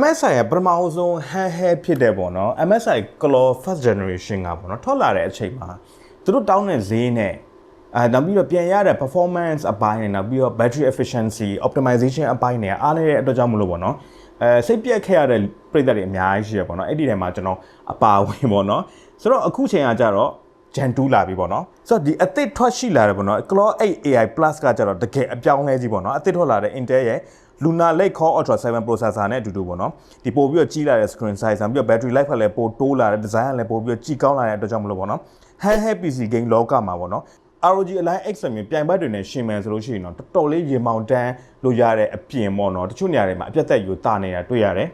MSI ရဲ့ပထမဆုံး handheld ဖြစ်တဲ့ပေါ့နော် MSI Claw first generation ကပေါ့နော်ထွက်လာတဲ့အချိန်မှာသူတို့တောင်းတဲ့ဈေးနဲ့အဲနောက်ပြီးတော့ပြန်ရတဲ့ performance အပိုင်းနဲ့နောက်ပြီးတော့ battery efficiency optimization အပိုင်းနဲ့အားနေတဲ့အတွက်ကြောင့်မလို့ပေါ့နော်အဲစိတ်ပြက်ခဲ့ရတဲ့ပြည်သက်တွေအများကြီးရှိရပေါ့နော်အဲ့ဒီထဲမှာကျွန်တော်အပါဝင်ပေါ့နော်ဆိုတော့အခုချိန်ကကြတော့ Gen 2လာပြီပေါ့နော်ဆိုတော့ဒီအသစ်ထွက်ရှိလာတယ်ပေါ့နော် Claw 8 AI Plus ကကြတော့တကယ်အပြောင်းလဲကြီးပေါ့နော်အသစ်ထွက်လာတဲ့ Intel ရဲ့ Lunar Lake Core Ultra 7 processor နဲ့အတူတူပေါ့နော်ဒီပို့ပြီးတော့ကြီးလာတဲ့ screen size ပြီးတော့ battery life ကလည်းပိုတိုးလာတဲ့ design ကလည်းပို့ပြီးတော့ကြီးကောင်းလာတဲ့အတွက်ကြောင့်မလို့ပေါ့နော် handheld PC game လောကမှာပေါ့နော် ROG Ally X မျိုးပြိုင်ဘက်တွေနဲ့ရှင်မယ်ဆိုလို့ရှိရင်တော့တော်တော်လေးရေမောင်တန်းလို့ရတဲ့အပြင်ပေါ့နော်တချို့နေရာတွေမှာအပြတ်သက်ယူတာနေတာတွေ့ရတယ်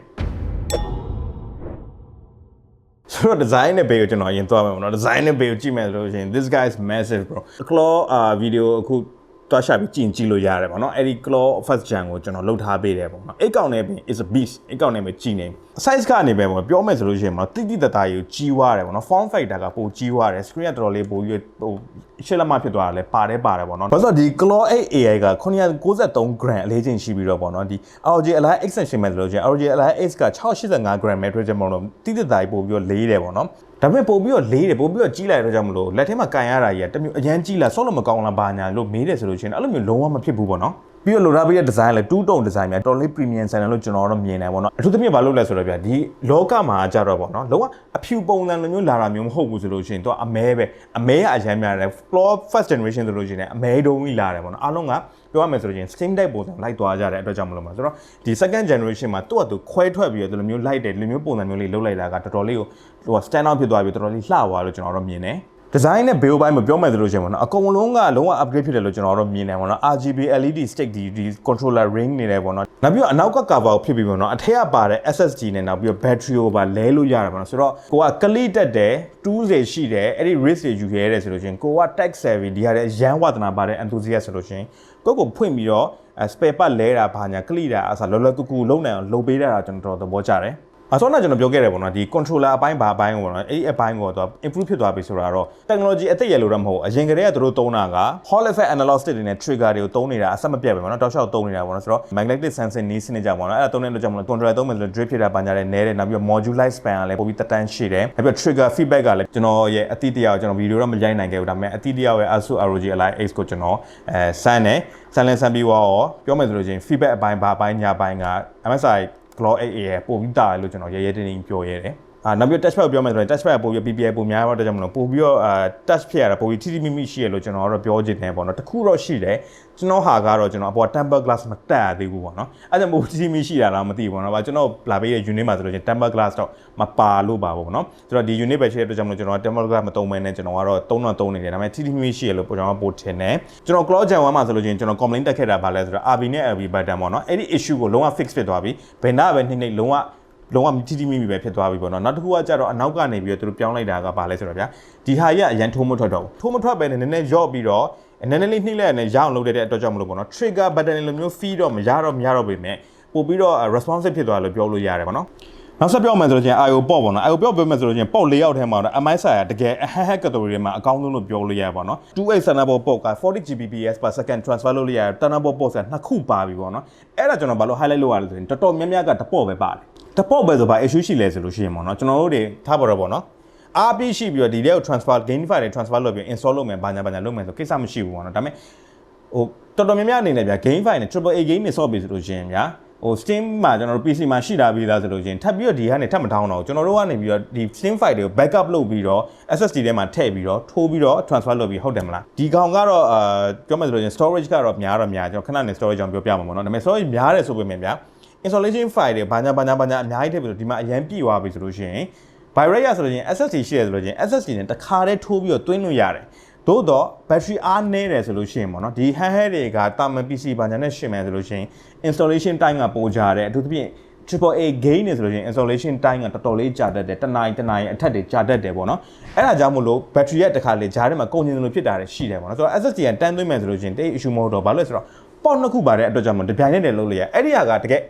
ဆိုတော့ design နဲ့ဘေးကိုကျွန်တော်အရင်သွားမယ်ပေါ့နော် design နဲ့ဘေးကိုကြည့်မယ်ဆိုလို့ရှိရင် this guy is massive bro claw အာ video အခု တွားရှာပြီးကြည့်ကြည့်လို့ရတယ်ပေါ့နော်အဲ့ဒီ claw first gen ကိုကျွန်တော်လုတ်ထားပေးတယ်ပေါ့နော်အိတ်ကောင်နဲ့ပြင် is a beast အိတ်ကောင်နဲ့ပဲကြည့်နေ size ကနေပဲပေါ့ပြောမယ်ဆိုလို့ရှိရင်ပေါ့တိတိတသားကြီးကြီးွားတယ်ပေါ့နော် form factor ကပိုကြီးွားတယ် screen ကတော်တော်လေးပိုပြီးဟိုရှစ်လက်မဖြစ်သွားတာလဲပါတယ်ပါတယ်ပေါ့နော်ဘာလို့ဆိုတော့ဒီ claw 8 AI က993 gram အလေးချိန်ရှိပြီးတော့ပေါ့နော်ဒီ ROG Ally X နဲ့ရှင်မယ်ဆိုလို့ရှိရင် ROG Ally X က685 gram metric ပေါ့နော်တိတိတသားကြီးပိုပြီးတော့လေးတယ်ပေါ့နော် ဒါပေမဲ့ပို့ပြီးတော့လေးတယ်ပို့ပြီးတော့ကြီးလိုက်တော့ကြောင့်မလို့လက်ထဲမှာကန်ရတာကြီးကတမျိုးအရန်ကြီးလာဆော့လို့မကောင်းလားဘာညာလို့မေးတယ်ဆိုလို့ရှိရင်အဲ့လိုမျိုးလုံးဝမဖြစ်ဘူးပေါ့နော် ပြီးတော့လိုထားပြီးတဲ့ design လည်း2 tone design များတော်လေး premium ဆိုင်တယ်လို့ကျွန်တော်တော့မြင်တယ်ပေါ့နော်အထူးသဖြင့်ဘာလို့လဲဆိုတော့ဗျာဒီလောကမှာကြတော့ပေါ့နော်လုံးဝအဖြူပုံစံလိုမျိုးလာတာမျိုးမဟုတ်ဘူးဆိုလို့ရှိရင်တော့အမဲပဲအမဲကအရန်များတယ် floor first generation ဆိုလို့ရှိရင်အမဲတုံးကြီးလာတယ်ပေါ့နော်အားလုံးကပြောရမယ်ဆိုလို့ရှိရင် steam deck ပုံစံလိုက်သွားကြတဲ့အတွက်ကြောင့်မလို့ပါဆိုတော့ဒီ second generation မှာသူ့အတူခွဲထွက်ပြီးတော့ဒီလိုမျိုးလိုက်တယ်ဒီလိုမျိုးပုံစံမျိုးလေးလုပ်လိုက်တာကတော်တော်လေးကိုဟို stand out ဖြစ်သွားပြီးတော်တော်လေးလှသွားလို့ကျွန်တော်တော့မြင်တယ် design နဲ့ build ဘိုင်းမပြောမယ်ဆိုလို့ရှိရင်ပေါ့နော်အကုန်လုံးကလုံးဝ upgrade ဖြစ်တယ်လို့ကျွန်တော်တို့မြင်တယ်ပေါ့နော် RGB LED stick ဒီဒီ controller ring နေတယ်ပေါ့နော်နောက်ပြီးတော့အနောက်က cover ကိုဖြစ်ပြီးပေါ့နော်အထက်ကပါတဲ့ SSD နဲ့နောက်ပြီးတော့ battery ကိုပါလဲလို့ရတယ်ပေါ့နော်ဆိုတော့ကိုက click တက်တယ်2စေရှိတယ်အဲ့ဒီ risk တွေယူရဲတယ်ဆိုလို့ရှိရင်ကိုက tech savvy ဒီဟာတဲ့ရန်ဝဒနာပါတဲ့ enthusiast ဆိုလို့ရှိရင်ကိုကိုဖွင့်ပြီးတော့ spare part လဲတာဘာညာ click တာအစားလောလောကူကူလုံးနိုင်အောင်လုပ်ပေးတာကျွန်တော်တော်သဘောကျတယ် အစောကကျွန်တော်ပြောခဲ့တယ်ပေါ့နော်ဒီ controller အပိုင်းဘာအပိုင်းကိုပေါ့နော်အဲ့ဒီအပိုင်းကိုတော့ improve ဖြစ်သွားပြီဆိုတာတော့ technology အသက်ရလို့တော့မဟုတ်ဘူးအရင်ကတည်းကသူတို့သုံးတာက Hall effect analog stick တွေနဲ့ trigger တွေကိုသုံးနေတာအဆက်မပြတ်ပဲပေါ့နော်တောက်လျှောက်သုံးနေတာပေါ့နော်ဆိုတော့ magnetic sensing နည်းစနစ်ကြောင့်ပေါ့နော်အဲ့ဒါသုံးတဲ့အတွက်ကြောင့်မလို့ controller သုံးမယ်ဆိုတော့ drip ဖြစ်တာပန်ကြတဲ့နဲတယ်နောက်ပြီးတော့ module life span ကလည်းပိုပြီးတက်တန်းရှိတယ်နောက်ပြီးတော့ trigger feedback ကလည်းကျွန်တော်ရဲ့အတိတ်တရားကိုကျွန်တော်ဗီဒီယိုတော့မရိုက်နိုင်ခဲ့ဘူးဒါပေမဲ့အတိတ်တရားရဲ့ ASUS ROG Ally X ကိုကျွန်တော်အဲစမ်းတယ်စမ်းလန်းစမ်းပြီးတော့ပြောမယ်ဆိုလို့ချင်း feedback အပိုင်းဘာအပိုင်းညာအပိုင်းက MSI Glow 8A ရဲ့ပို့ပြီးတာတယ်လို့ကျွန်တော်ရဲရဲတင်းတင်းပြောရဲတယ် အာနောက်ပြီး touch pad ပြောမယ်ဆိုရင် touch pad ပို့ပြီး PPI ပိုများတော့တကြောင်မလို့ပို့ပြီးတော့အာ touch ဖြစ်ရတာပို့ပြီးထိထိမိမိရှိရလို့ကျွန်တော်ကတော့ပြောချင်တယ်ပေါ့နော်တခုတော့ရှိတယ်ကျွန်တော်ဟာကတော့ကျွန်တော်အပေါ် temper glass မတက်ရသေးဘူးပေါ့နော်အဲ့ဒါမို့ထိထိမိရှိတာလားမသိဘူးပေါ့နော်ဗာကျွန်တော်လာပေးတဲ့ unit မှာဆိုလို့ချင်း temper glass တော့မပါလို့ပါပေါ့နော်ဆိုတော့ဒီ unit ပဲရှိတဲ့အတွက်ကြောင့်မလို့ကျွန်တော် temper glass မသုံးမဲနဲ့ကျွန်တော်ကတော့သုံးတော့သုံးနေတယ်ဒါပေမဲ့ထိထိမိမိရှိရလို့ကျွန်တော်ပို့ထင်တယ်ကျွန်တော် claw gen 1မှာဆိုလို့ချင်းကျွန်တော် complaint တက်ခဲ့တာဗာလဲဆိုတော့ RB နဲ့ LB button ပေါ့နော်အဲ့ဒီ issue ကိုလုံးဝ fix ဖြစ်သွားပြီဘယ်နာပဲနှိမ့်နှိမ့်လုံးဝ လုံးဝတိတိမိမိပဲဖြစ်သွားပြီပေါ့နော်နောက်တစ်ခုကကြတော့အနောက်ကနေပြီးတော့သူတို့ပြောင်းလိုက်တာကဘာလဲဆိုတော့ဗျာဒီဟာကြီးကအရန်ထိုးမထွက်တော့ဘူးထိုးမထွက်ပဲနဲ့နည်းနည်းရော့ပြီးတော့နည်းနည်းလေးနှိမ့်လိုက်ရတယ်ရအောင်လုပ်တဲ့အတွက်ကြောင့်မလို့ပေါ့နော် trigger button လိုမျိုး feed တော့မရတော့မရတော့ပေမဲ့ပို့ပြီးတော့ responsive ဖြစ်သွားလို့ပြောလို့ရတယ်ပေါ့နော်နောက်ဆက်ပြောမယ်ဆိုလို့ချင်း IO ပေါ့ပေါ့နော် IO ပေါ့ပြောမယ်ဆိုလို့ချင်းပေါ့၄ရောက်ထဲမှာတော့ MI ဆိုင်ကတကယ်အဟက်ဟက် category တွေမှာအကောင်းဆုံးလို့ပြောလို့ရပါတော့28 Thunderbolt port က40 Gbps per second transfer လုပ်လို့ရတယ် Thunderbolt port ကနှစ်ခုပါပြီပေါ့နော်အဲ့ဒါကျွန်တော်ဘာလို့ highlight လုပ်ရလဲဆိုရင်တော်တော်များများကတပေါ့ပဲပါတယ် တပေါ့ပဲဆိုပါ issue ရှိလဲဆိုလို့ရှိရင်ပေါ့နော်ကျွန်တော်တို့တွေထားပါတော့ပေါ့နော်အားပြည့်ရှိပြီးတော့ဒီတဲ့ကို transfer gain file တွေ transfer လုပ်ပြီး install လုပ်မယ်ဘာညာဘာညာလုပ်မယ်ဆိုကိစ္စမရှိဘူးပေါ့နော်ဒါပေမဲ့ဟိုတော်တော်များများအနေနဲ့ဗျာ gain file နဲ့ triple A game တွေ solve ပြီးဆိုလို့ရှိရင်ဗျာဟို Steam မှာကျွန်တော်တို့ PC မှာရှိတာပြီးသားဆိုလို့ရှိရင်ထပ်ပြီးတော့ဒီကနေထပ်မထောင်းတော့ကျွန်တော်တို့ကနေပြီးတော့ဒီ Steam file တွေကို backup လုပ်ပြီးတော့ SSD ထဲမှာထည့်ပြီးတော့ထိုးပြီးတော့ transfer လုပ်ပြီးဟုတ်တယ်မလားဒီကောင်ကတော့အာပြောမယ်ဆိုလို့ရှိရင် storage ကတော့များတော့များကျွန်တော်ခဏနေ storage ကြောင့်ပြောပြမှာပေါ့နော်ဒါပေမဲ့ storage များတယ်ဆိုပေမဲ့ဗျာ installation file တွေဘာညာဘာညာဘာညာအများကြီးထည့်ပြီးတော့ဒီမှာအရင်ပြည့်သွားပြီဆိုလို့ရှိရင် Virate ရဆိုလို့ရှိရင် SSD ရှိရဆိုလို့ရှိရင် SSD နဲ့တစ်ခါတည်းထိုးပြီးတော့တွင်းလို့ရတယ်သို့တော့ battery အားနည်းတယ်ဆိုလို့ရှိရင်ပေါ့နော်ဒီ handheld တွေကတာမန် PC ဘာညာနဲ့ရှင်းမယ်ဆိုလို့ရှိရင် installation time ကပိုကြတယ်အထူးသဖြင့် triple A gain နေဆိုလို့ရှိရင် installation time ကတော်တော်လေးကြာတတ်တယ်တစ်နာရီတစ်နာရီအထက်တွေကြာတတ်တယ်ပေါ့နော်အဲ့ဒါကြောင့်မို့လို့ battery ရဲ့တစ်ခါလေဂျားထဲမှာကုန်ကျင်လို့ဖြစ်တာတွေရှိတယ်ပေါ့နော်ဆိုတော့ SSD ကတန်းသွင်းမယ်ဆိုလို့ရှိရင်တိတ် issue မဟုတ်တော့ဘာလို့လဲဆိုတော့ပေါ့နှစ်ခုပါတဲ့အတွက်ကြောင့်မို့တပြိုင်နက်တည်းလုပ်လို့ရအဲ့ဒီဟာကတကယ်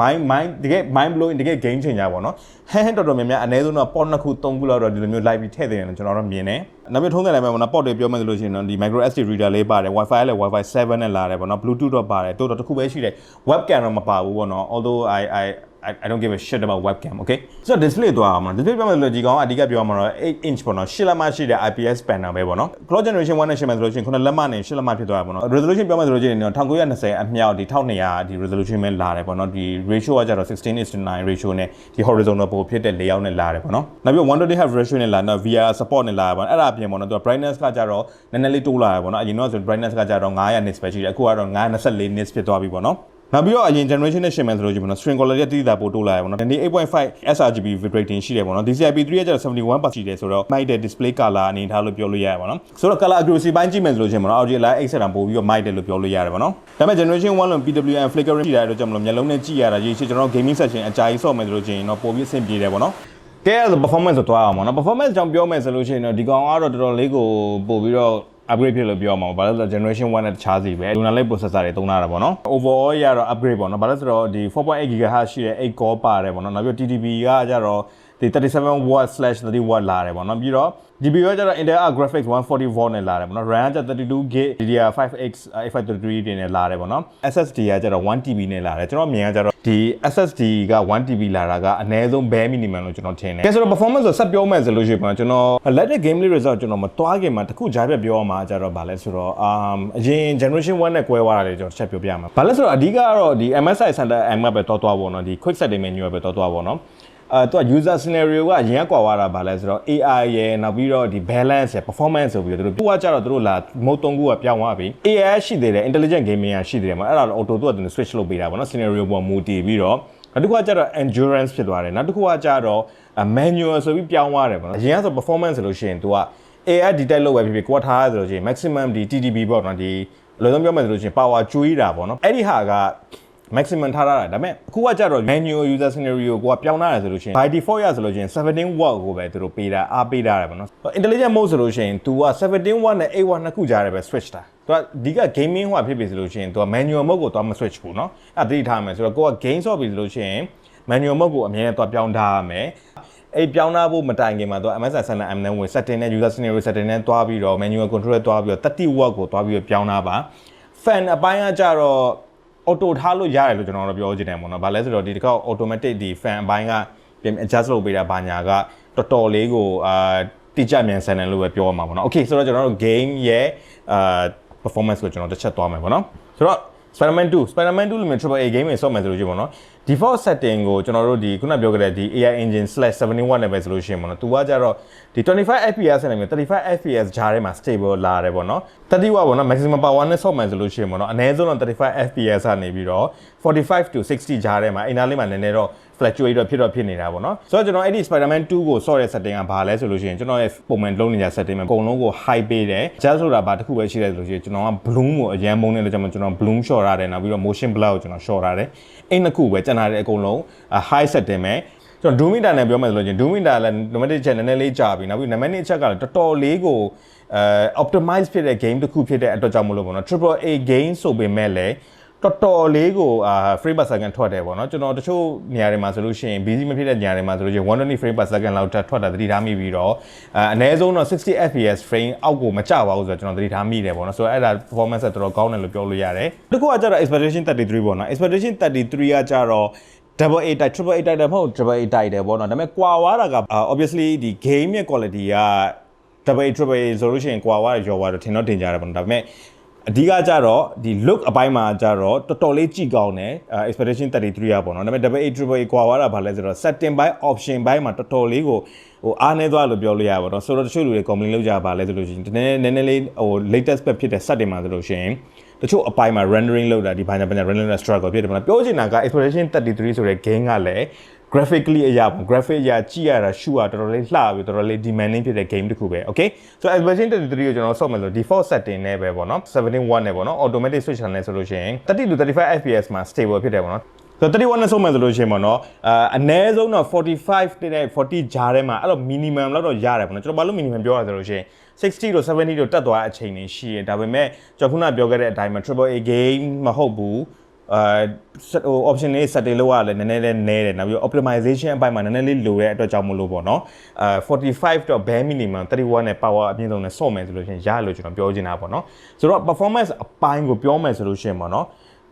mind mind တကယ် mind blowing တကယ် game changer ပေါ့နော် hand တော်တော်များများအနည်းဆုံးတော့ pot နှစ်ခုသုံးခုလောက်တော့ဒီလိုမျိုး live ပြီးထည့်တယ်လို့ကျွန်တော်တို့မြင်တယ်နောက်ပြီးထုံးတယ်လည်းပဲပေါ့နော် pot တွေပြောမယ်ဆိုလို့ရှိရင်တော့ဒီ micro SD reader လေးပါတယ် wifi လည်း wifi 7နဲ့လာတယ်ပေါ့နော် bluetooth တော့ပါတယ်တိုးတော့တစ်ခုပဲရှိတယ် webcam တော့မပါဘူးပေါ့နော် although i i I, I don't give a shit about webcam okay ဆိုတော့ display သွားအောင်မလား display ပြောမယ်ဆိုလို့ဒီကောင်ကအဓိကပြောမှာတော့8 inch ပေါ့နော်8လက်မရှိတဲ့ IPS panel ပဲပေါ့နော် clock generation 1နဲ့ရှင်းမယ်ဆိုလို့ရှိရင်ခုနလက်မနဲ့8လက်မဖြစ်သွားတာပေါ့နော် resolution ပြောမယ်ဆိုလို့ရှိရင်1920အမြောက်ဒီ1200ဒီ resolution ပဲလာတယ်ပေါ့နော်ဒီ ratio ကကျတော့16:9 ratio နဲ့ဒီ horizontal ပုံဖြစ်တဲ့ layout နဲ့လာတယ်ပေါ့နော်နောက်ပြီး120 Hz ratio နဲ့လာတော့ VR support နဲ့လာတယ်ပေါ့နော်အဲ့ဒါအပြင်ပေါ့နော်သူက brightness ကကျတော့နည်းနည်းလေးတိုးလာတယ်ပေါ့နော်အရင်တော့ဆို brightness ကကျတော့900 nits ပဲရှိတယ်အခုကတော့924 nits ဖြစ်သွားပြီပေါ့နော် နောက်ပြီးတော့အရင် generation နဲ့ရှင်မယ်ဆိုလို့ရှိရင်ပေါ့နော် string quality တိတိတာပို့တိုးလာတယ်ပေါ့နော်ဒီနေ့8.5 sRGB bit rating ရှိတယ်ပေါ့နော် DCI-P3 ကကျတော့71%ရှိတယ်ဆိုတော့မိုက်တဲ့ display color အနေထားလို့ပြောလို့ရတယ်ပေါ့နော်ဆိုတော့ color accuracy ဘိုင်းကြည့်မယ်ဆိုလို့ရှိရင်ပေါ့နော် Audio Line 8ဆက်တာပို့ပြီးတော့မိုက်တယ်လို့ပြောလို့ရတယ်ပေါ့နော်ဒါပေမဲ့ generation 1လုံး PWM flickering ရှိတဲ့အတွက်ကြောင့်မလို့မျက်လုံးနဲ့ကြည့်ရတာရေးချင်ကျွန်တော် gaming section အကြာကြီးဆော့မယ်ဆိုလို့ရှိရင်တော့ပိုပြီးအဆင်ပြေတယ်ပေါ့နော်ကဲအဲ့ဒါ performance ဆိုတော့အောင်ပေါ့နော် performance ကြောင့်ပြောမယ်ဆိုလို့ရှိရင်တော့ဒီကောင်ကတော့တော်တော်လေးကိုပို့ပြီးတော့ upgrade ဖြစ်လို့ပြောမှာပါဘာလို့လဲဆိုတော့ generation 1နဲ့တခြားစီပဲ Lunar Lake processor တွေသုံးထားတာပေါ့နော် overall ရတော့ upgrade ပေါ့နော်ဘာလို့လဲဆိုတော့ဒီ4.8 GHz ရှိတဲ့8 core ပါတယ်ပေါ့နော်နောက်ပြီး TDP ကကြတော့ ဒီ37 watt slash 30 watt လာတယ်ပေါ့နော်ပြီးတော့ GPU ကကျတော့ Intel Arc Graphics 140 watt နဲ့လာတယ်ပေါ့နော် RAM ကကျ 32 GB DDR5X 853နဲ့လာတယ်ပေါ့နော် SSD ကကျတော့ 1TB နဲ့လာတယ်ကျွန်တော်မြင်ကကျတော့ဒီ SSD က 1TB လာတာကအနည်းဆုံး bare minimum လို့ကျွန်တော်ထင်တယ်ကဲဆိုတော့ performance ဆိုဆက်ပြောမယ်ဆိုလို့ရှိရင်ပေါ့ကျွန်တော် electric game လေး result ကျွန်တော်မတွားခင်မှာတခုကြားပြပြောအောင်မှာကျတော့ဗာလဲဆိုတော့ um အရင် generation 1နဲ့ကွဲသွားတာလေကျွန်တော်တစ်ချက်ပြောပြမှာဗာလဲဆိုတော့အဓိကကတော့ဒီ MSI Center M ပဲတောသွားပေါ့နော်ဒီ quick setting menu ပဲတောသွားပေါ့နော် အဲတော့ user scenario ကအရင်ကကွာသွားတာဗာလဲဆိုတော့ AI ရယ်နောက်ပြီးတော့ဒီ balance ရယ် performance ဆိုပြီးတော့သူတို့သူကကြတော့သူတို့လာ mode 3ခုကပြောင်းသွားပြီ AI ရှိသေးတယ် intelligent gaming ကရှိသေးတယ်မှာအဲ့ဒါတော့ auto သူကသူ switch လုပ်ပေးတာဗောနော် scenario ပေါ်မူတည်ပြီးတော့နောက်တစ်ခုကကြတော့ endurance ဖြစ်သွားတယ်နောက်တစ်ခုကကြတော့ manual ဆိုပြီးပြောင်းသွားတယ်ဗောနော်အရင်ကဆို performance ဆိုလို့ရှိရင်သူက AI detect လုပ်ပဲဖြစ်ဖြစ်ကိုထားရဆိုလို့ရှိရင် maximum ဒီ TDP ပေါ့နော်ဒီအလုံးစုံပြောမယ်ဆိုလို့ရှိရင် power ကျွေးတာဗောနော်အဲ့ဒီဟာက maximum ထားရတာဒါပေမဲ့အခုကကြတော့ manual user scenario ကိုကပြောင်းလာတယ်ဆိုလို့ရှိရင် by default ရဆိုလို့ရှိရင်17 watt ကိုပဲသူတို့ပေးတာအားပေးတာတယ်ပေါ့နော် intelligent mode ဆိုလို့ရှိရင် तू က17 watt နဲ့8 watt နှစ်ခုကြားတယ်ပဲ switch တာသူကဒီက gaming ဟိုဖြစ်ပြီဆိုလို့ရှိရင် तू က manual mode ကိုတော့မ switch ဘူးเนาะအဲ့ဒါသိထားမယ်ဆိုတော့ကိုက game ဆော့ပြီဆိုလို့ရှိရင် manual mode ကိုအမြဲတမ်းတော့ပြောင်းထားရမယ်အဲ့ပြောင်းလာဖို့မတိုင်ခင်မှာတော့ MSI Center M နဲ့ဝင် setting နဲ့ user scenario setting နဲ့တွားပြီးတော့ manual control တွားပြီးတော့30 watt ကိုတွားပြီးတော့ပြောင်းလာပါ fan အပိုင်းကကြတော့ auto ထားလို့ရတယ်လို့ကျွန်တော်တို့ပြောချင်တယ်ပေါ့နော်။ဘာလဲဆိုတော့ဒီတစ်ခေါက် automatic ဒီ fan အပိုင်းကပြင် adjust လုပ်ပေးတာဘာညာကတော်တော်လေးကိုအာတိကျမြန်ဆန်တယ်လို့ပဲပြောရမှာပေါ့နော်။ Okay ဆိုတော့ကျွန်တော်တို့ game ရဲ့အာ performance ကိုကျွန်တော်တစ်ချက်သွားမယ်ပေါ့နော်။ဆိုတော့ Spider-Man 2 Spider-Man 2လို့မျိုး Triple A game တွေဆော့မယ်ဆိုလို့ရှိရင်ပေါ့နော် default setting ကိုကျွန်တော်တို့ဒီခုနပြောခဲ့တဲ့ဒီ AI engine /71 နဲ့ပဲဆိုလို့ရှိရင်ပေါ့နော်သူကကြတော့ဒီ25 fps နဲ့မျိုး35 fps ဂျားထဲမှာ stable လာတယ်ပေါ့နော်30 watt ပေါ့နော် maximum power နဲ့ဆော့မယ်ဆိုလို့ရှိရင်ပေါ့နော်အနည်းဆုံးတော့35 fps ကနေပြီးတော့45 to 60ဂျားထဲမှာအင်နာလေးမှာနည်းနည်းတော့ fluctuate တော့ဖြစ်တော့ဖြစ်နေတာပေါ့နော်ဆိုတော့ကျွန်တော်အဲ့ဒီ Spider-Man 2ကိုဆော့တဲ့ setting ကဘာလဲဆိုလို့ရှိရင်ကျွန်တော်ရဲ့ပုံမှန်လုံးနေကြ setting မှာအကုန်လုံးကို high ပေးတယ် just ဆိုတာဘာတစ်ခုပဲရှိတယ်ဆိုလို့ရှိရင်ကျွန်တော်က bloom ကိုအရန်မုန်းနေတဲ့ကြောင့်ကျွန်တော် bloom short ရတယ်နောက်ပြီးတော့ motion blur ကိုကျွန်တော် short ရတယ်အဲ့နှစ်ခုပဲကျန်တာတဲ့အကုန်လုံး high setting ပဲကျွန်တော် doom meter နဲ့ပြောမယ်ဆိုလို့ချင်း doom meter လည်း numeric ချက်နည်းနည်းလေးကြာပြီနောက်ပြီး numeric ချက်ကလည်းတော်တော်လေးကိုအဲ optimize ဖြစ်တဲ့ game တစ်ခုဖြစ်တဲ့အတွက်ကြောင့်မလို့ပေါ့နော် triple A game ဆိုပေမဲ့လည်း တော်တော်လေးကိုအာ frame per second ထွက်တယ်ပေါ့နော်ကျွန်တော်တချို့နေရာတွေမှာဆိုလို့ရှိရင် busy မဖြစ်တဲ့နေရာတွေမှာဆိုလို့ရှိရင်120 frame per second လောက်ထွက်တာသတိထားမိပြီးတော့အဲအနည်းဆုံးတော့60 fps frame အောက်ကိုမကျပါဘူးဆိုတော့ကျွန်တော်သတိထားမိတယ်ပေါ့နော်ဆိုတော့အဲ့ဒါ performance ကတော်တော်ကောင်းတယ်လို့ပြောလို့ရတယ်တခုကကျတော့ expectation 33ပေါ့နော် expectation 33ကကျတော့ double A type triple A type တယ်မဟုတ် triple A type တယ်ပေါ့နော်ဒါပေမဲ့ကွာဝါတာက obviously ဒီ game ရဲ့ quality က double A triple A ဆိုလို့ရှိရင်ကွာဝါရော်ဝါတော့ထင်တော့တင်ကြတယ်ပေါ့နော်ဒါပေမဲ့ အဓိကကြတော့ဒီ look အပိုင်းမှာကြတော့တော်တော်လေးကြည့်ကောင်းတယ် expectation 33อ่ะပေါ့နော်ဒါပေမဲ့ double A triple A ကွာဝါတာဘာလဲဆိုတော့ setting ဘိုင်း option ဘိုင်းမှာတော်တော်လေးကိုဟိုအားနေသွားလို့ပြောလို့ရပါတော့ဆိုတော့တချို့လူတွေ complain လုပ်ကြပါလဲဆိုလို့ရှိရင်နည်းနည်းနည်းနည်းလေးဟို latest spec ဖြစ်တဲ့ setting မှာဆိုလို့ရှိရင်တချို့အပိုင်းမှာ rendering လုပ်တာဒီဘာညာဘာညာ rendering struggle ဖြစ်တယ်မလားပြောချင်တာက expectation 33ဆိုတဲ့ game ကလည်း graphically အရာပေါ့ graphic အရာကြည့်ရတာရှုရတော်တော်လေးလှပြီးတော်တော်လေး demanding ဖြစ်တဲ့ game တစ်ခုပဲ okay so expectation 33ကိုကျွန်တော်ဆော့မယ်လို့ default setting နဲ့ပဲပေါ့နော်71နဲ့ပေါ့နော် automatic switch နဲ့ဆိုလို့ရှိရင်30 to 35 fps မှာ stable ဖြစ်တယ်ပေါ့နော်ဆိုတော့31နဲ့ဆုံးမယ်ဆိုလို့ရှိရင်ပေါ့နော်အာအနည်းဆုံးတော့45တဲ့40ဂျားထဲမှာအဲ့လို minimum လောက်တော့ရတယ်ပေါ့နော်ကျွန်တော်ဘာလို့ minimum ပြောရဆိုလို့ရှိရင်60တို့70တို့တက်သွားအချိန်နေရှိရဒါပေမဲ့ကျွန်တော်ခုနပြောခဲ့တဲ့အတိုင်းမှာ triple A game မဟုတ်ဘူး အာဟို option လေး setting လုပ်ရလဲနည်းနည်းလေးနည်းတယ်နောက်ပြီး optimization အပိုင်းမှာနည်းနည်းလေးလိုတဲ့အတွက်ကြောင့်မလို့ပေါ့နော်အာ45တော့ bare minimum 31နဲ့ power အပြည့်စုံနဲ့ဆော့မယ်ဆိုလို့ရှိရင်ရလို့ကျွန်တော်ပြောချင်တာပေါ့နော်ဆိုတော့ performance အပိုင်းကိုပြောမယ်ဆိုလို့ရှိရင်ပေါ့နော်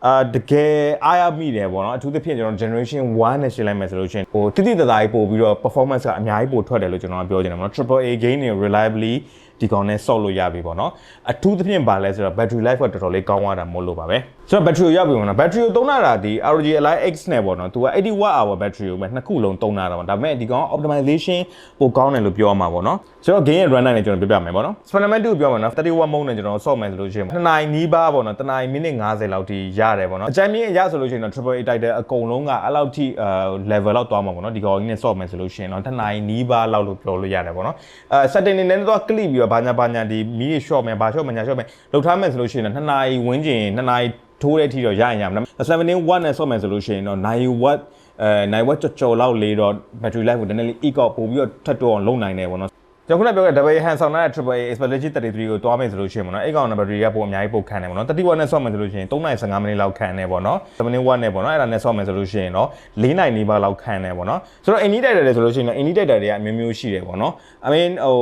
အာတကယ်အားရမိတယ်ပေါ့နော်အထူးသဖြင့်ကျွန်တော် generation 1နဲ့ရှင်းလိုက်မယ်ဆိုလို့ရှိရင်ဟိုတိတိတသားကြီးပို့ပြီးတော့ performance ကအများကြီးပို့ထွက်တယ်လို့ကျွန်တော်ကပြောချင်တယ်ပေါ့နော် triple A gain တွေ reliably ဒီကောင်နဲ့ solve လို့ရပြီပေါ့နော်အထူးသဖြင့်ပါလဲဆိုတော့ battery life ကတော်တော်လေးကောင်းသွားတာမို့လို့ပါပဲ ဆိုတော့ battery ကိုရပြီပေါ့နော် battery ကိုသုံးလာတာဒီ ROG Ally X နဲ့ပေါ့နော်သူက80 watt hour battery ကိုပဲနှစ်ခုလုံးသုံးလာတာပေါ့ဒါပေမဲ့ဒီကောင် optimization ပိုကောင်းတယ်လို့ပြောရမှာပေါ့နော်ဆိုတော့ gain ရဲ့ run time နဲ့ကျွန်တော်ပြပြမယ်ပေါ့နော် fundamental ကိုပြောမှာနော်30 watt mode နဲ့ကျွန်တော်ဆော့မယ်ဆိုလို့ရှိရင်2နိုင်နီးပါးပေါ့နော်2နိုင်မိနစ်50လောက်ထိရတယ်ပေါ့နော်အကြမ်းမြင့်အရဆိုလို့ရှိရင်တော့ triple A title အကုန်လုံးကအဲ့လောက်ထိအဲ level လောက်သွားမှာပေါ့နော်ဒီကောင်ကြီးနဲ့ဆော့မယ်ဆိုလို့ရှိရင်တော့2နိုင်နီးပါးလောက်လို့ပြောလို့ရတယ်ပေါ့နော်အဲ setting တွေနဲ့တော့ click ပြီးတော့ဘာညာဘာညာဒီမီးတွေ short မယ်ဘာ short မယ်ညာ short မယ်လောက်ထားမယ်ဆိုလို့ရှိရင်တော့2နိုင်ဝန်းကျင်2နိုင်ထိုးတဲ့အထိတော့ရရင်ရမှာ17 watt နဲ့ဆော့မယ်ဆိုလို့ရှိရင်တော့9 watt အဲ9 watt ကြော်ကြော်လောက်လေးတော့ battery life ကိုနည်းနည်းလေး eco ပို့ပြီးတော့ထပ်တော့အောင်လုပ်နိုင်တယ်ပေါ့နော်ကျွန်တော်ခုနပြောခဲ့ double hand ဆောင်တဲ့ triple A Expedition 33ကိုတွားမယ်ဆိုလို့ရှိရင်ပေါ့နော်အဲ့ကောင်နံပါတ်3ကပိုအများကြီးပိုခံတယ်ပေါ့နော်30 watt နဲ့ဆော့မယ်ဆိုလို့ရှိရင်3နိုင်15မိနစ်လောက်ခံတယ်ပေါ့နော်7 watt နဲ့ပေါ့နော်အဲ့ဒါနဲ့ဆော့မယ်ဆိုလို့ရှိရင်တော့4နိုင်နီးပါးလောက်ခံတယ်ပေါ့နော်ဆိုတော့ any data တွေဆိုလို့ရှိရင်တော့ any data တွေကအမျိုးမျိုးရှိတယ်ပေါ့နော် I mean ဟို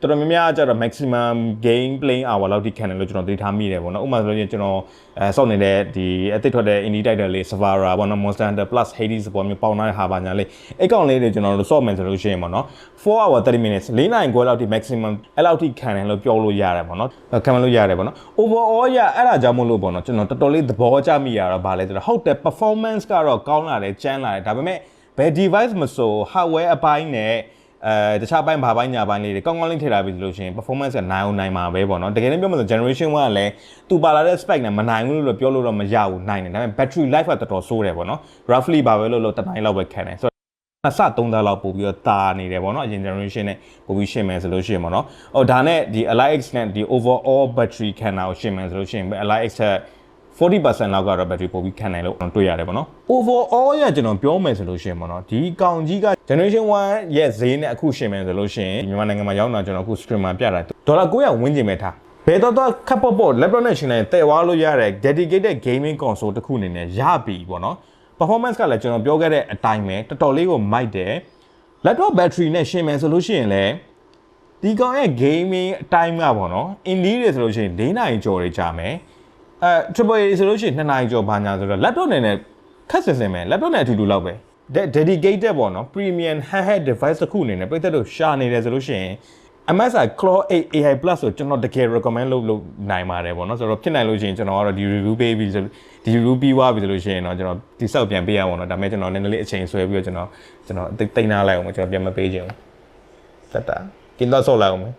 တော်တော်များများကျတော့ maximum game playing hour လောက်ထိခံတယ်လို့ကျွန်တော်သိထားမိတယ်ပေါ့နော်ဥပမာဆိုလို့ရှိရင်ကျွန်တော်အဲဆော့နေတဲ့ဒီအသစ်ထွက်တဲ့ indie title လေး Savara ပေါ့နော် Monster Hunter Plus Hades ပေါ့မျိုးပေါင်းထားတဲ့ဟာပါညာလေးအဲ့ကောင်လေးတွေကျွန်တော်တို့ဆော့မယ်ဆိုလို့ရှိရင်ပေါ့နော်4 hour 30 minutes 4နိုင်ခွဲလောက်ထိ maximum အဲ့လောက်ထိခံတယ်လို့ပြောလို့ရတယ်ပေါ့နော်ခံမလို့ရတယ်ပေါ့နော် overall ရအဲ့ဒါကြောင့်မလို့ပေါ့နော်ကျွန်တော်တော်တော်လေးသဘောကျမိရတော့ဗာလဲဆိုတော့ဟုတ်တယ် performance ကတော့ကောင်းလာတယ်ကျန်းလာတယ်ဒါပေမဲ့ဘယ် device မဆို hardware အပိုင်းနဲ့ အဲတခြားပိုင်းဘာပိုင်းညာပိုင်းလေးတွေကောင်းကောင်းလေးထည့်ထားပြီဆိုလို့ရှိရင် performance ကနိုင်အောင်နိုင်မှာပဲပေါ့နော်တကယ်လည်းပြောမှဆို generation 1ကလည်းသူပါလာတဲ့ spec နဲ့မနိုင်ဘူးလို့ပြောလို့တော့မရဘူးနိုင်တယ်ဒါပေမဲ့ battery life ကတော်တော်ဆိုးတယ်ပေါ့နော် roughly ဘာပဲလို့လို့တတိုင်းလောက်ပဲခံတယ်ဆိုတော့အစ3သားလောက်ပို့ပြီးတော့တာနေတယ်ပေါ့နော်အရင် generation နဲ့ပို့ပြီးရှင်းမယ်ဆိုလို့ရှိရင်ပေါ့နော်ဟိုဒါနဲ့ဒီ Ally X နဲ့ဒီ overall battery ခံတာကိုရှင်းမယ်ဆိုလို့ရှိရင် Ally X က 40%လောက်ကတော့ battery ပို့ပြီးခံနိုင်လို့တွေ့ရတယ်ပေါ့နော် overall ရကျွန်တော်ပြောမယ်ဆိုလို့ရှိရင်ပေါ့နော်ဒီကောင်ကြီးက generation 1ရဲ့ဈေးနဲ့အခုရှင်းမယ်ဆိုလို့ရှိရင်မြန်မာနိုင်ငံမှာရောက်တာကျွန်တော်အခု streamer ပြတာဒေါ်လာ900ဝန်းကျင်ပဲထားဘယ်တော့တော့ခပ်ပေါ့ပေါ့ laptop နဲ့ရှင်းလိုက်တဲ့ဝါလို့ရတဲ့ dedicated gaming console တစ်ခုအနေနဲ့ရပြီပေါ့နော် performance ကလည်းကျွန်တော်ပြောခဲ့တဲ့အတိုင်းပဲတော်တော်လေးကိုမိုက်တယ် laptop battery နဲ့ရှင်းမယ်ဆိုလို့ရှိရင်လည်းဒီကောင်ရဲ့ gaming အတိုင်းကပေါ့နော် indie တွေဆိုလို့ရှိရင်၄နာရီကျော်တွေကြာမယ် အဲ triple A ဆိုလို့ရှိရင်2နာရီကျော်ဘာညာဆိုတော့ laptop နဲ့လည်းခက်စင်စင်ပဲ laptop နဲ့အတူတူလောက်ပဲ De- dedicated ပေါ့နော် premium handheld device တစ်ခုအနေနဲ့ပြည်သက်တို့ရှာနေတယ်ဆိုလို့ရှိရင် MSI Claw 8 AI Plus ဆိုကျွန်တော်တကယ် recommend လုပ်လို့နိုင်ပါတယ်ပေါ့နော်ဆိုတော့ဖြစ်နိုင်လို့ရှိရင်ကျွန်တော်ကတော့ဒီ review ပေးပြီးဆိုဒီ review ပြီးသွားပြီဆိုလို့ရှိရင်တော့ကျွန်တော်ဒီဆောက်ပြန်ပေးရပါတော့ဒါပေမဲ့ကျွန်တော်နည်းနည်းလေးအချိန်ဆွဲပြီးတော့ကျွန်တော်ကျွန်တော်တိတ်တိတ်နာလိုက်အောင်ကျွန်တော်ပြန်မပေးချင်ဘူးတက်တာกินတော့ဆော့လိုက်အောင်မယ်